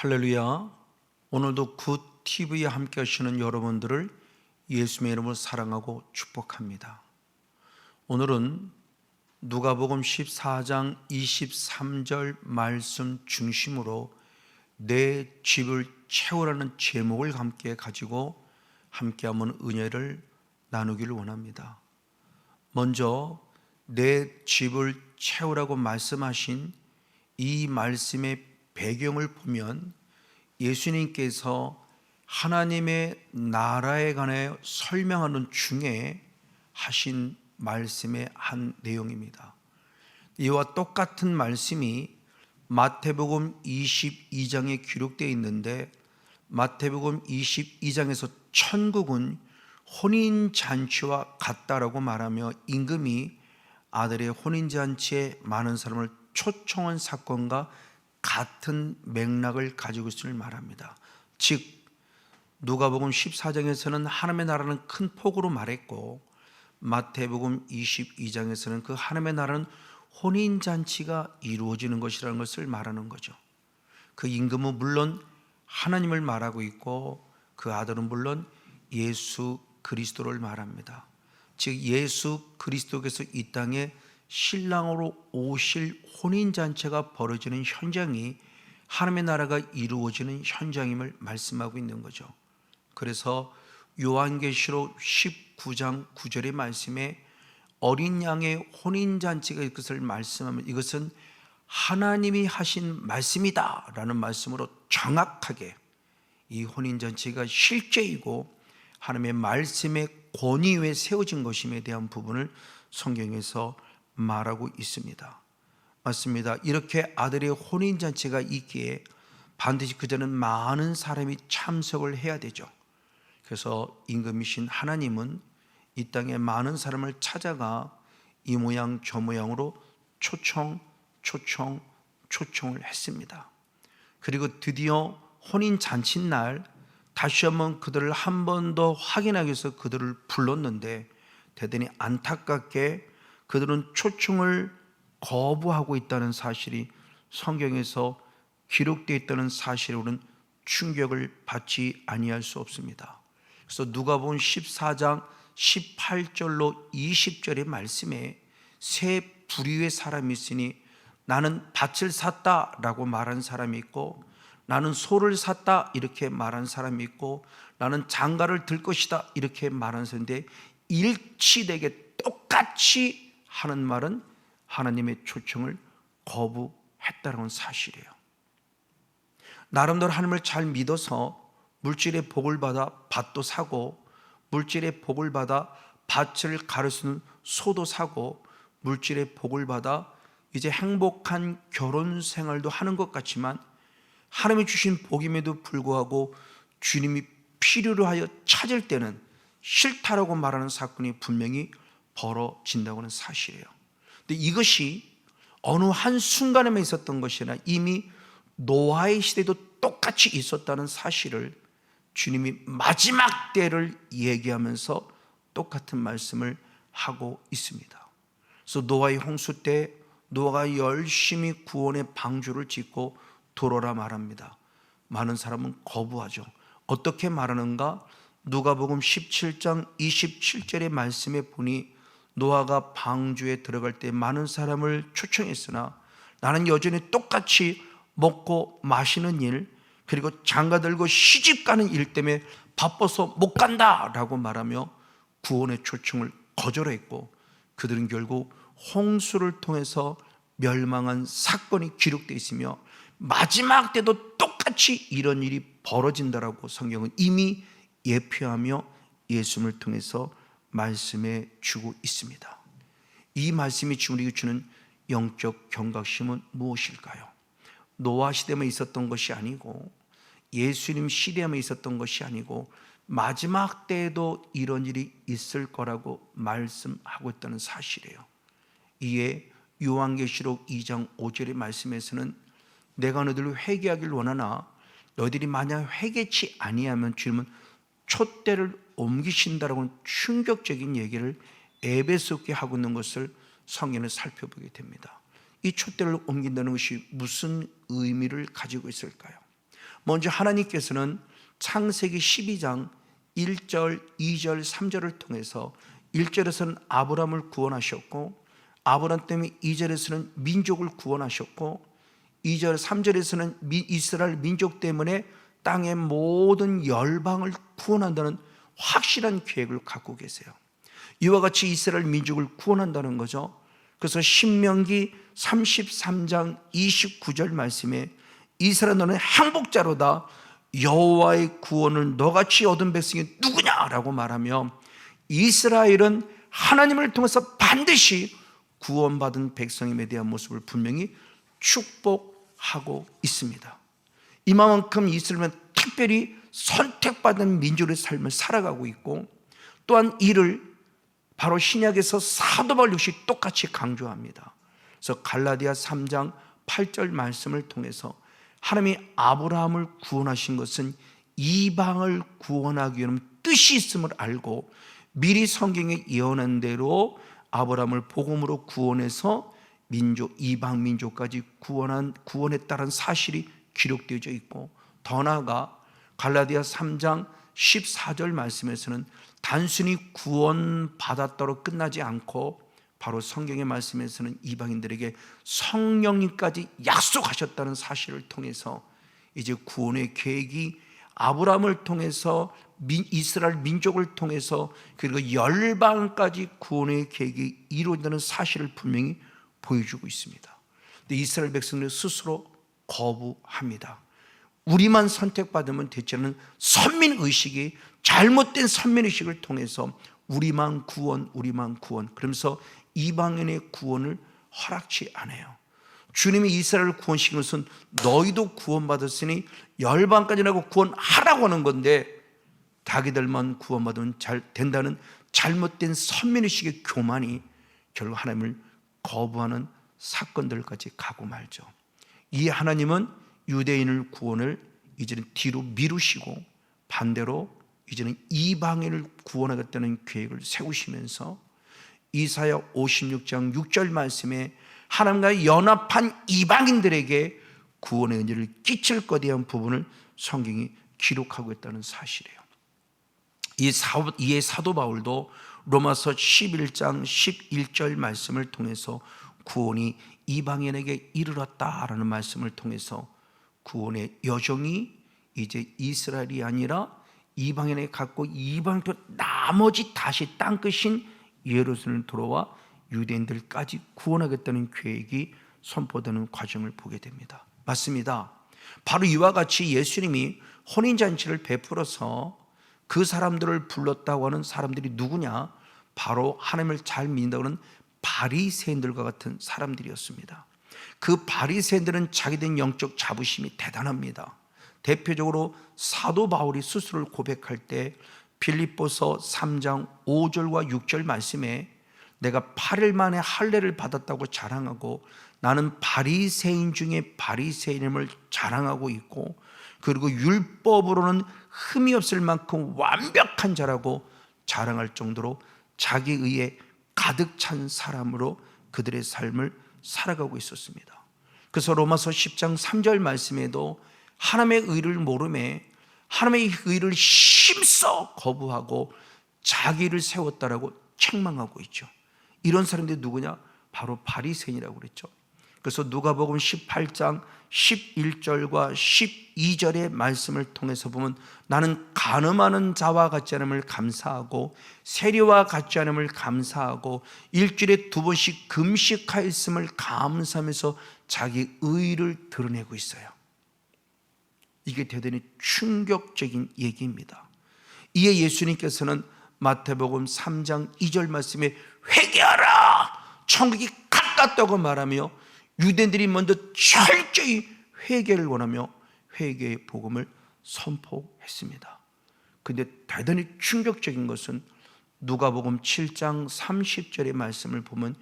할렐루야. 오늘도 굿 TV에 함께 하시는 여러분들을 예수님의 이름으로 사랑하고 축복합니다. 오늘은 누가복음 14장 23절 말씀 중심으로 내 집을 채우라는 제목을 함께 가지고 함께 한번 은혜를 나누기를 원합니다. 먼저 내 집을 채우라고 말씀하신 이 말씀의 배경을 보면 예수님께서 하나님의 나라에 관해 설명하는 중에 하신 말씀의 한 내용입니다. 이와 똑같은 말씀이 마태복음 22장에 기록되어 있는데 마태복음 22장에서 천국은 혼인 잔치와 같다라고 말하며 임금이 아들의 혼인 잔치에 많은 사람을 초청한 사건과 같은 맥락을 가지고 있음을 말합니다. 즉 누가복음 14장에서는 하나님의 나라는 큰 폭으로 말했고 마태복음 22장에서는 그 하나님의 나라는 혼인 잔치가 이루어지는 것이라는 것을 말하는 거죠. 그 임금은 물론 하나님을 말하고 있고 그 아들은 물론 예수 그리스도를 말합니다. 즉 예수 그리스도께서 이 땅에 신랑으로 오실 혼인 잔치가 벌어지는 현장이 하나님의 나라가 이루어지는 현장임을 말씀하고 있는 거죠. 그래서 요한계시록 19장 9절의 말씀에 어린 양의 혼인 잔치가 이것을 말씀하면 이것은 하나님이 하신 말씀이다 라는 말씀으로 정확하게 이 혼인 잔치가 실제이고 하나님의 말씀의 권위 위에 세워진 것임에 대한 부분을 성경에서 말하고 있습니다. 맞습니다. 이렇게 아들의 혼인 잔치가 있기에 반드시 그전은 많은 사람이 참석을 해야 되죠. 그래서 임금이신 하나님은 이 땅에 많은 사람을 찾아가 이 모양 저 모양으로 초청, 초청, 초청을 했습니다. 그리고 드디어 혼인 잔치 날 다시 한번 그들을 한 번 더 확인하기 위해서 그들을 불렀는데 대단히 안타깝게 그들은 초청을 거부하고 있다는 사실이 성경에서 기록되어 있다는 사실에 우리는 충격을 받지 아니할 수 없습니다. 그래서 누가복음 14장 18절로 20절의 말씀에 세 부류의 사람이 있으니 나는 밭을 샀다라고 말한 사람이 있고 나는 소를 샀다 이렇게 말한 사람이 있고 나는 장가를 들 것이다 이렇게 말한 사람인데 일치되게 똑같이 하는 말은 하나님의 초청을 거부했다는 사실이에요. 나름대로 하나님을 잘 믿어서 물질의 복을 받아 밭도 사고 물질의 복을 받아 밭을 가르치는 소도 사고 물질의 복을 받아 이제 행복한 결혼 생활도 하는 것 같지만 하나님이 주신 복임에도 불구하고 주님이 필요로 하여 찾을 때는 싫다라고 말하는 사건이 분명히 벌어진다고 하는 사실이에요. 근데 이것이 어느 한 순간에만 있었던 것이 아니라 이미 노아의 시대도 똑같이 있었다는 사실을 주님이 마지막 때를 얘기하면서 똑같은 말씀을 하고 있습니다. 그래서 노아의 홍수 때 노아가 열심히 구원의 방주를 짓고 돌아라 말합니다. 많은 사람은 거부하죠. 어떻게 말하는가? 누가복음 17장 27절의 말씀에 보니 노아가 방주에 들어갈 때 많은 사람을 초청했으나 나는 여전히 똑같이 먹고 마시는 일 그리고 장가 들고 시집 가는 일 때문에 바빠서 못 간다라고 말하며 구원의 초청을 거절했고 그들은 결국 홍수를 통해서 멸망한 사건이 기록되어 있으며 마지막 때도 똑같이 이런 일이 벌어진다라고 성경은 이미 예표하며 예수님을 통해서 말씀해 주고 있습니다. 이 말씀이 우리에게 주는 영적 경각심은 무엇일까요? 노아 시대만 있었던 것이 아니고 예수님 시대에만 있었던 것이 아니고 마지막 때에도 이런 일이 있을 거라고 말씀하고 있다는 사실이에요. 이에 요한계시록 2장 5절의 말씀에서는 내가 너희들을 회개하기를 원하나 너희들이 만약 회개치 아니하면 주님은 촛대를 옮기신다라고 충격적인 얘기를 에베소께 하고 있는 것을 성경을 살펴보게 됩니다. 이 촛대를 옮긴다는 것이 무슨 의미를 가지고 있을까요? 먼저 하나님께서는 창세기 12장 1절, 2절, 3절을 통해서 1절에서는 아브라함을 구원하셨고 아브라함 때문에 2절에서는 민족을 구원하셨고 2절, 3절에서는 미- 이스라엘 민족 때문에 땅의 모든 열방을 구원한다는 확실한 계획을 갖고 계세요. 이와 같이 이스라엘 민족을 구원한다는 거죠. 그래서 신명기 33장 29절 말씀에 이스라엘 너는 행복자로다 여호와의 구원을 너같이 얻은 백성이 누구냐라고 말하며 이스라엘은 하나님을 통해서 반드시 구원받은 백성임에 대한 모습을 분명히 축복하고 있습니다. 이만큼 이스라엘은 특별히 선택받은 민족의 삶을 살아가고 있고 또한 이를 바로 신약에서 사도 바울 역시 똑같이 강조합니다. 그래서 갈라디아 3장 8절 말씀을 통해서 하나님이 아브라함을 구원하신 것은 이방을 구원하기 위한 뜻이 있음을 알고 미리 성경에 예언한 대로 아브라함을 복음으로 구원해서 민족 이방 민족까지 구원한 구원했다는 사실이 기록되어져 있고 더 나아가 갈라디아 3장 14절 말씀에서는 단순히 구원받았다로 끝나지 않고 바로 성경의 말씀에서는 이방인들에게 성령님까지 약속하셨다는 사실을 통해서 이제 구원의 계획이 아브라함을 통해서 민- 이스라엘 민족을 통해서 그리고 열방까지 구원의 계획이 이루어진다는 사실을 분명히 보여주고 있습니다. 근데 이스라엘 백성들 스스로 거부합니다. 우리만 선택받으면 되지는 선민 의식이 잘못된 선민 의식을 통해서 우리만 구원, 우리만 구원. 그러면서 이방인의 구원을 허락치 않아요. 주님이 이스라엘을 구원시킨 것은 너희도 구원받았으니 열방까지라고 구원하라고 하는 건데 자기들만 구원받으면 잘 된다는 잘못된 선민의식의 교만이 결국 하나님을 거부하는 사건들까지 가고 말죠. 이 하나님은 유대인을 구원을 이제는 뒤로 미루시고 반대로 이제는 이방인을 구원하겠다는 계획을 세우시면서 이사야 56장 6절 말씀에 하나님과 연합한 이방인들에게 구원의 은혜를 끼칠 것에 대한 부분을 성경이 기록하고 있다는 사실이에요. 이 사, 이에 사도 바울도 로마서 11장 11절 말씀을 통해서 구원이 이방인에게 이르렀다라는 말씀을 통해서 구원의 여정이 이제 이스라엘이 아니라 이방인에게 갖고 이방도 나머지 다시 땅 끝인 예루살렘 돌아와 유대인들까지 구원하겠다는 계획이 선포되는 과정을 보게 됩니다. 맞습니다. 바로 이와 같이 예수님이 혼인 잔치를 베풀어서 그 사람들을 불렀다고 하는 사람들이 누구냐? 바로 하나님을 잘 믿는다고 하는 바리새인들과 같은 사람들이었습니다. 그 바리새인들은 자기들 영적 자부심이 대단합니다. 대표적으로 사도 바울이 스스로를 고백할 때 빌립보서 3장 5절과 6절 말씀에 내가 8일 만에 할례를 받았다고 자랑하고 나는 바리새인 중에 바리새인임을 자랑하고 있고 그리고 율법으로는 흠이 없을 만큼 완벽한 자라고 자랑할 정도로 자기 의에 가득 찬 사람으로 그들의 삶을 살아가고 있었습니다. 그래서 로마서 10장 3절 말씀에도 하나님의 의를 모름에 하나님의 의를 힘써 거부하고 자기를 세웠다라고 책망하고 있죠. 이런 사람들이 누구냐? 바로 바리새인이라고 그랬죠. 그래서 누가복음 18장 11절과 12절의 말씀을 통해서 보면 나는 간음하는 자와 같지 않음을 감사하고 세리와 같지 않음을 감사하고 일주일에 두 번씩 금식하였음을 감사하면서 자기 의를 드러내고 있어요. 이게 대단히 충격적인 얘기입니다. 이에 예수님께서는 마태복음 3장 2절 말씀에 회개하라! 천국이 가깝다고 말하며 유대인들이 먼저 철저히 회개를 원하며 회개의 복음을 선포했습니다. 근데 대단히 충격적인 것은 누가복음 7장 30절의 말씀을 보면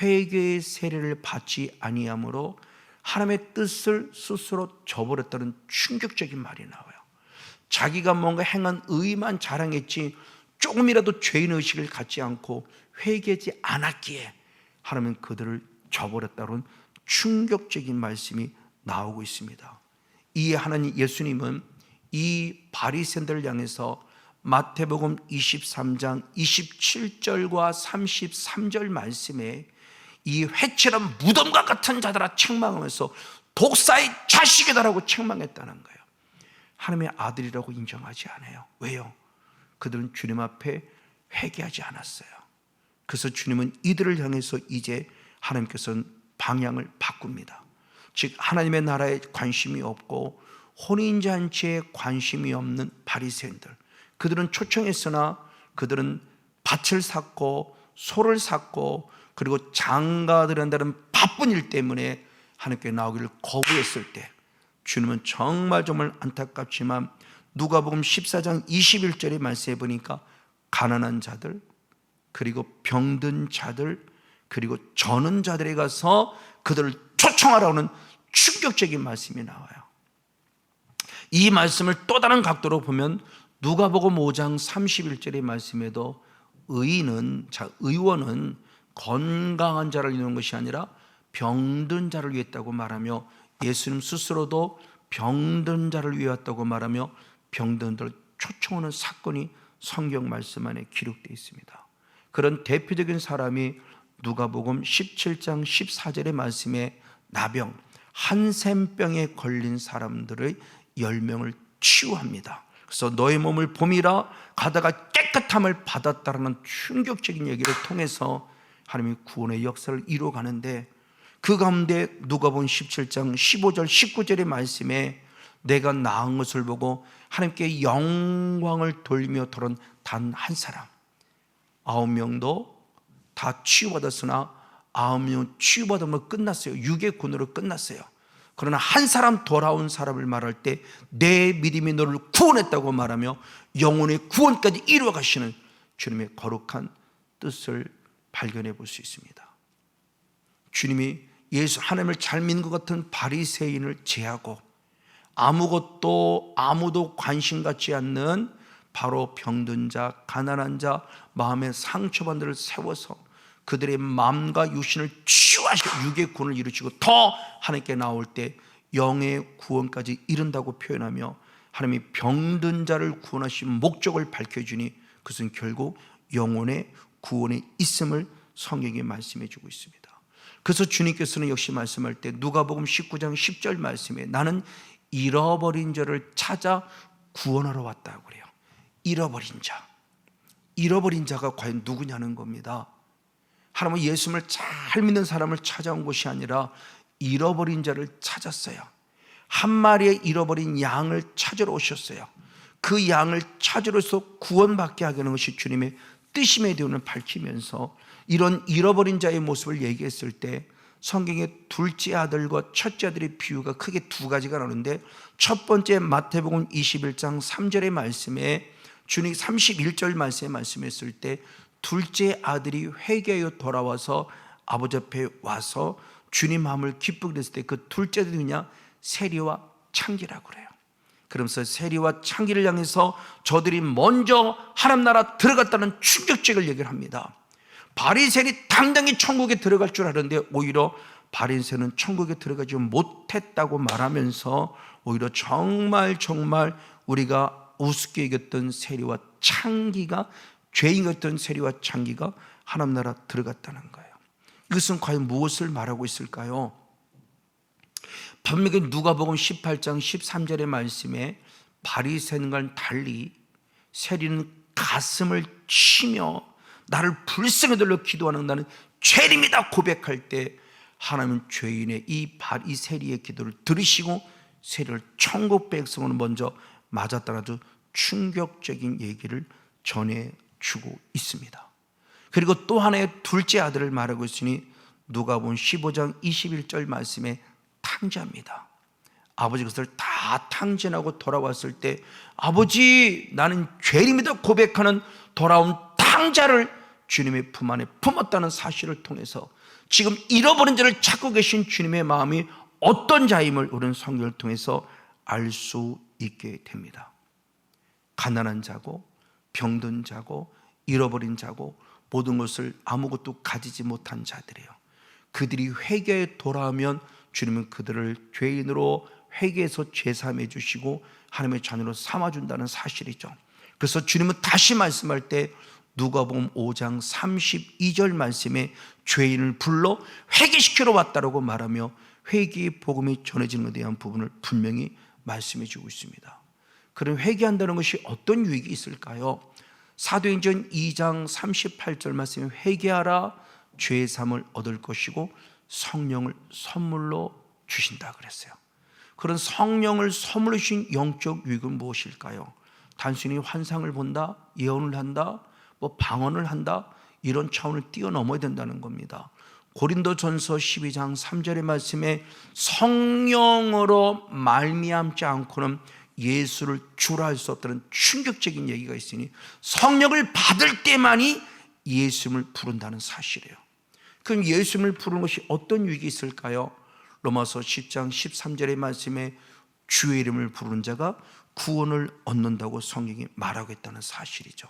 회개의 세례를 받지 아니하므로 하나님의 뜻을 스스로 저버렸다는 충격적인 말이 나와요. 자기가 뭔가 행한 의만 자랑했지 조금이라도 죄인 의식을 갖지 않고 회개하지 않았기에 하나님은 그들을 저버렸다는 충격적인 말씀이 나오고 있습니다. 이 하나님 예수님은 이 바리새인들을 향해서 마태복음 23장 27절과 33절 말씀에 이 회칠한 무덤과 같은 자들아 책망하면서 독사의 자식이다라고 책망했다는 거예요. 하나님의 아들이라고 인정하지 않아요. 왜요? 그들은 주님 앞에 회개하지 않았어요. 그래서 주님은 이들을 향해서 이제 하나님께서는 방향을 바꿉니다. 즉 하나님의 나라에 관심이 없고 혼인 잔치에 관심이 없는 바리새인들. 그들은 초청했으나 그들은 밭을 샀고 소를 샀고 그리고 장가들이 한다는 바쁜 일 때문에 하나님께 나오기를 거부했을 때 주님은 정말 정말 안타깝지만 누가복음 14장 21절의 말씀에 보니까 가난한 자들 그리고 병든 자들 그리고 저는 자들에 가서 그들을 초청하라는 충격적인 말씀이 나와요. 이 말씀을 또 다른 각도로 보면 누가복음 5장 31절의 말씀에도 의인은 자 의원은 건강한 자를 위한 것이 아니라 병든 자를 위했다고 말하며 예수님 스스로도 병든 자를 위했다고 말하며 병든들을 초청하는 사건이 성경 말씀 안에 기록되어 있습니다. 그런 대표적인 사람이 누가복음 17장 14절의 말씀에 나병 한센병에 걸린 사람들의 10명을 치유합니다. 그래서 너의 몸을 봄이라 가다가 깨끗함을 받았다라는 충격적인 얘기를 통해서 하나님이 구원의 역사를 이루어 가는데 그 가운데 누가복음 17장 15절 19절의 말씀에 내가 나은 것을 보고 하나님께 영광을 돌며 돌은 단 한 사람 아홉 명도 다 치유받았으나 아홉 명 치유받으면 끝났어요. 육의 군으로 끝났어요. 그러나 한 사람 돌아온 사람을 말할 때 내 믿음이 너를 구원했다고 말하며 영혼의 구원까지 이루어 가시는 주님의 거룩한 뜻을 발견해 볼 수 있습니다. 주님이 예수 하나님을 잘 믿는 것 같은 바리새인을 제하고 아무것도 아무도 관심 갖지 않는 바로 병든 자, 가난한 자, 마음의 자를 세워서 그들의 마음과 육신을 치유하시고 육의 구원을 이루시고 더 하나님께 나올 때 영의 구원까지 이른다고 표현하며 하나님이 병든 자를 구원하신 목적을 밝혀주니 그것은 결국 영혼의 구원에 있음을 성경에 말씀해 주고 있습니다. 그래서 주님께서는 역시 말씀할 때 누가복음 19장 10절 말씀에 나는 잃어버린 자를 찾아 구원하러 왔다고 그래요. 잃어버린 자. 잃어버린 자가 과연 누구냐는 겁니다. 하나님은 예수님을 잘 믿는 사람을 찾아온 것이 아니라 잃어버린 자를 찾았어요. 한 마리의 잃어버린 양을 찾으러 오셨어요. 그 양을 찾으러서 구원받게 하는 것이 주님의 뜻임에 대해서 밝히면서 이런 잃어버린 자의 모습을 얘기했을 때 성경의 둘째 아들과 첫째 아들의 비유가 크게 두 가지가 나오는데 첫 번째 마태복음 21장 3절의 말씀에 주님 31절 말씀에 말씀했을 때 둘째 아들이 회개하여 돌아와서 아버지 앞에 와서 주님 마음을 기쁘게 했을 때 그 둘째 아들이 누냐 세리와 창기라고 그래요. 그러면서 세리와 창기를 향해서 저들이 먼저 하나님 나라 들어갔다는 충격적을 얘기를 합니다. 바리새인이 당당히 천국에 들어갈 줄 알았는데 오히려 바리새인은 천국에 들어가지 못했다고 말하면서 오히려 정말 정말 우리가 우습게 여겼던 세리와 창기가 죄인 같던 세리와 창기가 하나님 나라 들어갔다는 거예요. 이것은 과연 무엇을 말하고 있을까요? 분명히 누가복음 18장 13절의 말씀에 바리새인과는 달리 세리는 가슴을 치며 나를 불쌍히 들려 기도하는 나는 죄인입니다 고백할 때 하나님은 죄인의 이 바리 세리의 기도를 들으시고 세리를 천국 백성으로 먼저 맞았다는 아주 충격적인 얘기를 전해 주고 있습니다. 그리고 또 하나의 둘째 아들을 말하고 있으니 누가 본 15장 21절 말씀에 탕자입니다. 아버지 그것을 다 탕진하고 돌아왔을 때 아버지 나는 죄인입니다 고백하는 돌아온 탕자를 주님의 품 안에 품었다는 사실을 통해서 지금 잃어버린 자를 찾고 계신 주님의 마음이 어떤 자임을 우리는 성경을 통해서 알 수 있게 됩니다. 가난한 자고 병든 자고 잃어버린 자고 모든 것을 아무것도 가지지 못한 자들이에요. 그들이 회개에 돌아오면 주님은 그들을 죄인으로 회개해서 죄사함해 주시고 하나님의 자녀로 삼아 준다는 사실이죠. 그래서 주님은 다시 말씀할 때 누가복음 5장 32절 말씀에 죄인을 불러 회개시키러 왔다라고 말하며 회개의 복음이 전해지는 것에 대한 부분을 분명히 말씀해 주고 있습니다. 그럼 회개한다는 것이 어떤 유익이 있을까요? 사도행전 2장 38절 말씀에 회개하라 죄의 삶을 얻을 것이고 성령을 선물로 주신다 그랬어요. 그런 성령을 선물로 주신 영적 유익은 무엇일까요? 단순히 환상을 본다, 예언을 한다, 뭐 방언을 한다 이런 차원을 뛰어넘어야 된다는 겁니다. 고린도전서 12장 3절의 말씀에 성령으로 말미암지 않고는 예수를 주라 할 수 없다는 충격적인 얘기가 있으니 성령을 받을 때만이 예수님을 부른다는 사실이에요. 그럼 예수님을 부르는 것이 어떤 유익이 있을까요? 로마서 10장 13절의 말씀에 주의 이름을 부르는 자가 구원을 얻는다고 성경이 말하고 있다는 사실이죠.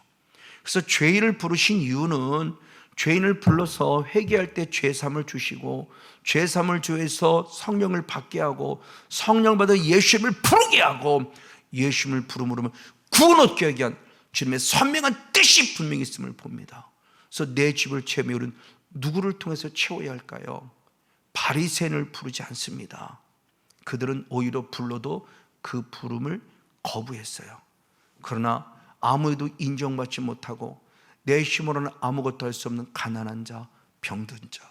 그래서 죄인을 부르신 이유는 죄인을 불러서 회개할 때 죄삼을 주시고 죄삼을 주해서 성령을 받게 하고 성령 받아 예수님을 부르게 하고 예수님을 부름으로 구원 얻게 하게 한 주님의 선명한 뜻이 분명히 있음을 봅니다. 그래서 내 집을 채우는 누구를 통해서 채워야 할까요? 바리새인을 부르지 않습니다. 그들은 오히려 불러도 그 부름을 거부했어요. 그러나 아무에도 인정받지 못하고 내 힘으로는 아무것도 할 수 없는 가난한 자, 병든 자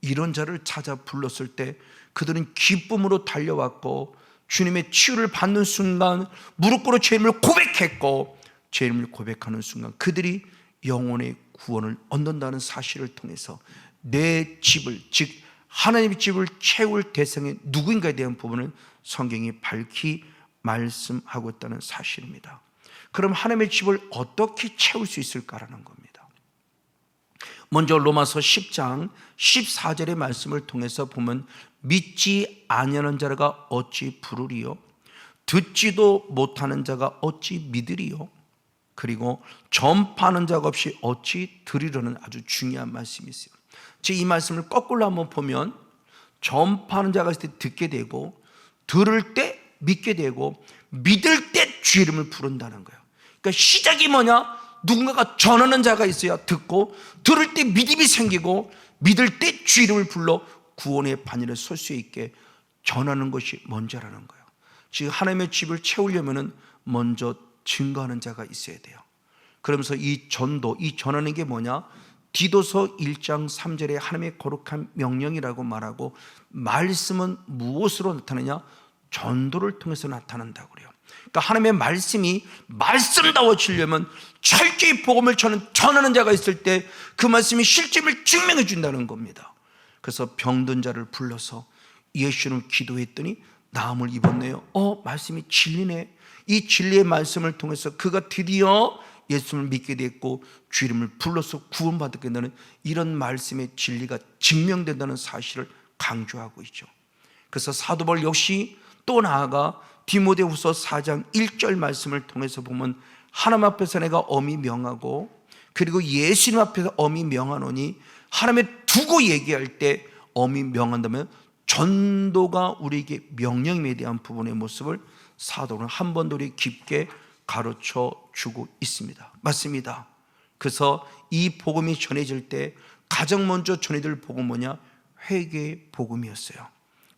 이런 자를 찾아 불렀을 때 그들은 기쁨으로 달려왔고 주님의 치유를 받는 순간 무릎 꿇어 죄임을 고백했고 죄임을 고백하는 순간 그들이 영혼의 구원을 얻는다는 사실을 통해서 내 집을 즉 하나님의 집을 채울 대상이 누구인가에 대한 부분을 성경이 밝히 말씀하고 있다는 사실입니다. 그럼 하나님의 집을 어떻게 채울 수 있을까라는 겁니다. 먼저 로마서 10장 14절의 말씀을 통해서 보면 믿지 아니하는 자가 어찌 부르리요 듣지도 못하는 자가 어찌 믿으리요 그리고 전파하는 자가 없이 어찌 들으려는 아주 중요한 말씀이 있어요. 즉 이 말씀을 거꾸로 한번 보면 전파하는 자가 있을 때 듣게 되고 들을 때 믿게 되고 믿을 때 주 이름을 부른다는 거예요. 그러니까 시작이 뭐냐? 누군가가 전하는 자가 있어야 듣고 들을 때 믿음이 생기고 믿을 때 주 이름을 불러 구원의 반열에 설 수 있게 전하는 것이 먼저라는 거예요. 즉 하나님의 집을 채우려면은 먼저 증거하는 자가 있어야 돼요. 그러면서 이 전도, 이 전하는 게 뭐냐? 디도서 1장 3절에 하나님의 거룩한 명령이라고 말하고 말씀은 무엇으로 나타나냐? 전도를 통해서 나타난다고 그래요. 그러니까 하나님의 말씀이 말씀다워지려면 철저히 복음을 전하는, 자가 있을 때 그 말씀이 실제임을 증명해 준다는 겁니다. 그래서 병든 자를 불러서 예수님 기도했더니 나음을 입었네요. 어, 말씀이 진리네. 이 진리의 말씀을 통해서 그가 드디어 예수님을 믿게 됐고 주 이름을 불러서 구원받게 된다는 이런 말씀의 진리가 증명된다는 사실을 강조하고 있죠. 그래서 사도 바울 역시 또 나아가 디모데후서 4장 1절 말씀을 통해서 보면 하나님 앞에서 내가 엄히 명하고 그리고 예수님 앞에서 엄히 명하노니 하나님의 두고 얘기할 때 엄히 명한다면 전도가 우리에게 명령에 대한 부분의 모습을 사도는 한 번 더 우리 깊게 가르쳐 주고 있습니다. 맞습니다. 그래서 이 복음이 전해질 때 가장 먼저 전해질 복음 뭐냐? 회개의 복음이었어요.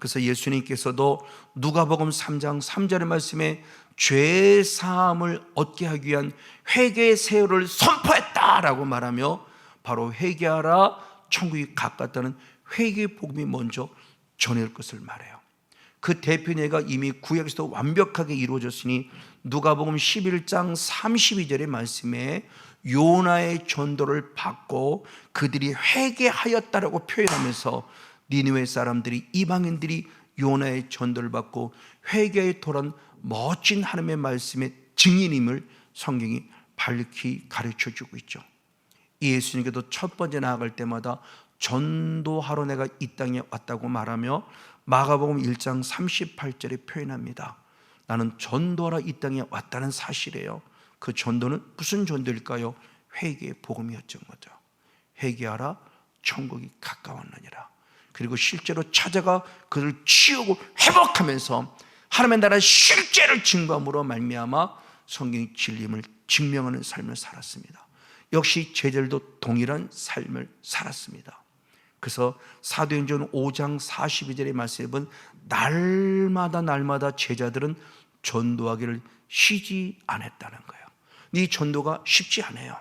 그래서 예수님께서도 누가복음 3장 3절의 말씀에 죄 사함을 얻게 하기 위한 회개의 세월을 선포했다라고 말하며 바로 회개하라 천국이 가깝다는 회개의 복음이 먼저 전할 것을 말해요. 그 대표례가 이미 구약에서도 완벽하게 이루어졌으니 누가복음 11장 32절의 말씀에 요나의 전도를 받고 그들이 회개하였다라고 표현하면서 니느웨 사람들이 이방인들이 요나의 전도를 받고 회개에 돌아온 멋진 하나님의 말씀의 증인임을 성경이 밝히 가르쳐 주고 있죠. 예수님께도 첫 번째 나아갈 때마다 전도하러 내가 이 땅에 왔다고 말하며 마가복음 1장 38절에 표현합니다. 나는 전도하러 이 땅에 왔다는 사실이에요. 그 전도는 무슨 전도일까요? 회개의 복음이었던 거죠. 회개하라 천국이 가까웠느니라. 그리고 실제로 찾아가 그를 치우고 회복하면서 하나님의 나라 실제를 증거함으로 말미암아 성경의 진림을 증명하는 삶을 살았습니다. 역시 제자들도 동일한 삶을 살았습니다. 그래서 사도행전 5장 42절의 말씀에 보면 날마다 날마다 제자들은 전도하기를 쉬지 않았다는 거예요. 이 전도가 쉽지 않아요.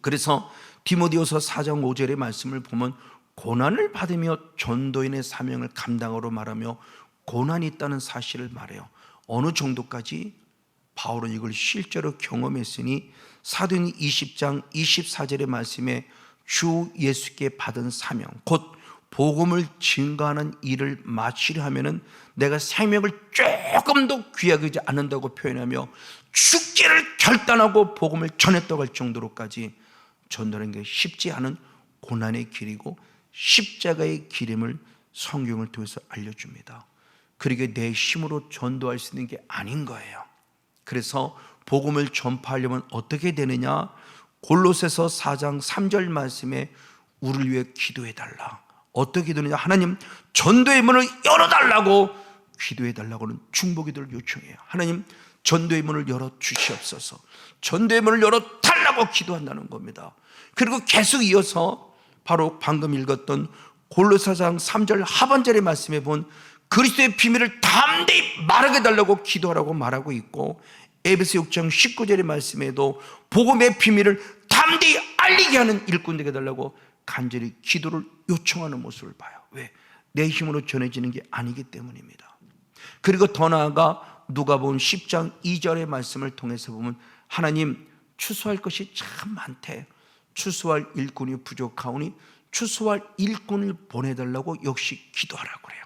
그래서 디모데후서 4장 5절의 말씀을 보면 고난을 받으며 전도인의 사명을 감당하러 말하며 고난이 있다는 사실을 말해요. 어느 정도까지 바울은 이걸 실제로 경험했으니 사도행 20장 24절의 말씀에 주 예수께 받은 사명 곧 복음을 증거하는 일을 마치려 하면은 내가 생명을 조금 더 귀하게 하지 않는다고 표현하며 죽기를 결단하고 복음을 전했다고 할 정도로까지 전도하는 게 쉽지 않은 고난의 길이고 십자가의 기름을 성경을 통해서 알려줍니다. 그러게 내 힘으로 전도할 수 있는 게 아닌 거예요. 그래서 복음을 전파하려면 어떻게 되느냐? 골로새서 4장 3절 말씀에 우리를 위해 기도해 달라. 어떻게 기도느냐? 하나님 전도의 문을 열어 달라고 기도해 달라고는 중보기도를 요청해요. 하나님 전도의 문을 열어 주시옵소서. 전도의 문을 열어 달라고 기도한다는 겁니다. 그리고 계속 이어서 바로 방금 읽었던 골로사장 3절 하반절의 말씀에 본 그리스도의 비밀을 담대히 말하게 달라고 기도하라고 말하고 있고 에베소 6장 19절의 말씀에도 복음의 비밀을 담대히 알리게 하는 일꾼 되게 달라고 간절히 기도를 요청하는 모습을 봐요. 왜? 내 힘으로 전해지는 게 아니기 때문입니다. 그리고 더 나아가 누가 본 10장 2절의 말씀을 통해서 보면 하나님 추수할 것이 참 많대. 추수할 일꾼이 부족하오니 추수할 일꾼을 보내달라고 역시 기도하라고 그래요.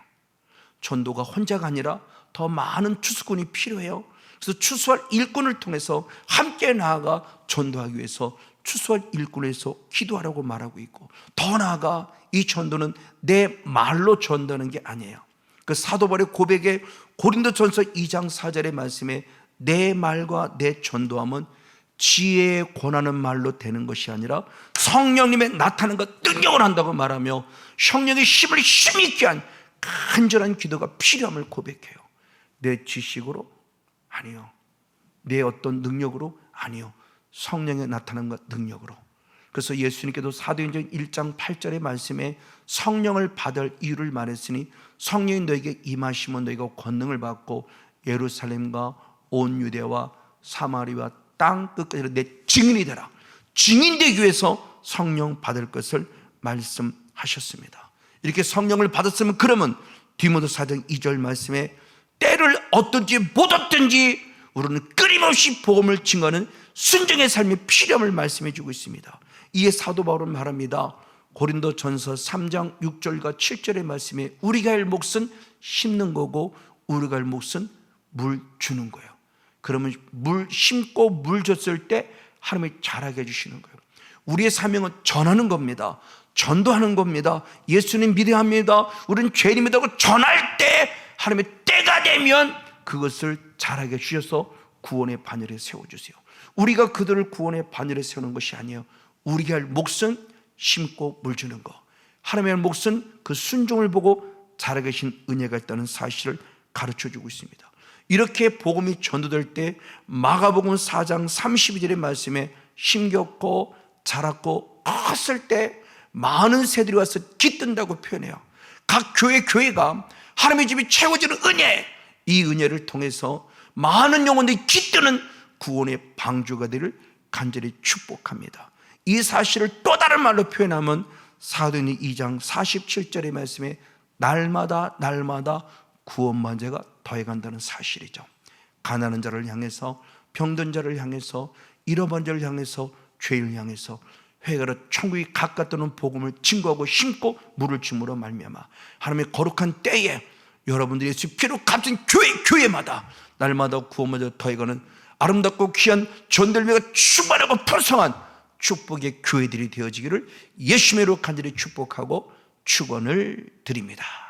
전도가 혼자가 아니라 더 많은 추수꾼이 필요해요. 그래서 추수할 일꾼을 통해서 함께 나아가 전도하기 위해서 추수할 일꾼에서 기도하라고 말하고 있고 더 나아가 이 전도는 내 말로 전도하는 게 아니에요. 그 사도벌의 고백에 고린도전서 2장 4절의 말씀에 내 말과 내 전도함은 지혜에 권하는 말로 되는 것이 아니라 성령님의 나타나는 것 능력을 한다고 말하며 성령의 힘을 힘있게 한 간절한 기도가 필요함을 고백해요. 내 지식으로 아니요. 내 어떤 능력으로 아니요. 성령의 나타나는 것 능력으로. 그래서 예수님께도 사도행전 1장 8절의 말씀에 성령을 받을 이유를 말했으니 성령이 너에게 임하시면 너희가 권능을 받고 예루살렘과 온 유대와 사마리와 땅 끝까지 내 증인이 되라. 증인 되기 위해서 성령 받을 것을 말씀하셨습니다. 이렇게 성령을 받았으면 그러면 디모데 사장 2절 말씀에 때를 얻든지 못 얻든지 우리는 끊임없이 복음을 증거하는 순종의 삶이 필요함을 말씀해 주고 있습니다. 이에 사도 바울은 말합니다. 고린도 전서 3장 6절과 7절의 말씀에 우리가 할 몫은 심는 거고 우리가 할 몫은 물 주는 거예요. 그러면 물 심고 물 줬을 때 하나님이 자라게 해주시는 거예요. 우리의 사명은 전하는 겁니다. 전도하는 겁니다. 예수님 믿어야 합니다. 우리는 죄인입니다고 전할 때 하나님의 때가 되면 그것을 잘하게 주셔서 구원의 바늘에 세워주세요. 우리가 그들을 구원의 바늘에 세우는 것이 아니에요. 우리가 할 몫은 심고 물 주는 거. 하나님의 몫은 그 순종을 보고 자라 계신 은혜가 있다는 사실을 가르쳐 주고 있습니다. 이렇게 복음이 전도될 때 마가복음 4장 32절의 말씀에 심겼고 자랐고 컸을 때 많은 새들이 와서 깃든다고 표현해요. 각 교회 교회가 하나님의 집이 채워지는 은혜, 이 은혜를 통해서 많은 영혼들이 깃드는 구원의 방주가 되를 간절히 축복합니다. 이 사실을 또 다른 말로 표현하면 사도행전 2장 47절의 말씀에 날마다 날마다 구원 만제가 더해간다는 사실이죠. 가난한 자를 향해서 병든 자를 향해서 잃어버린 자를 향해서 죄를 향해서 회개로 천국이 가깝다는 복음을 증거하고 심고 물을 주므로 말미암아 하나님의 거룩한 때에 여러분들이 예수 피로 값진 교회 교회마다 날마다 구원마저 더해가는 아름답고 귀한 전들매가 충만하고 풍성한 축복의 교회들이 되어지기를 예수님으로 간절히 축복하고 축원을 드립니다.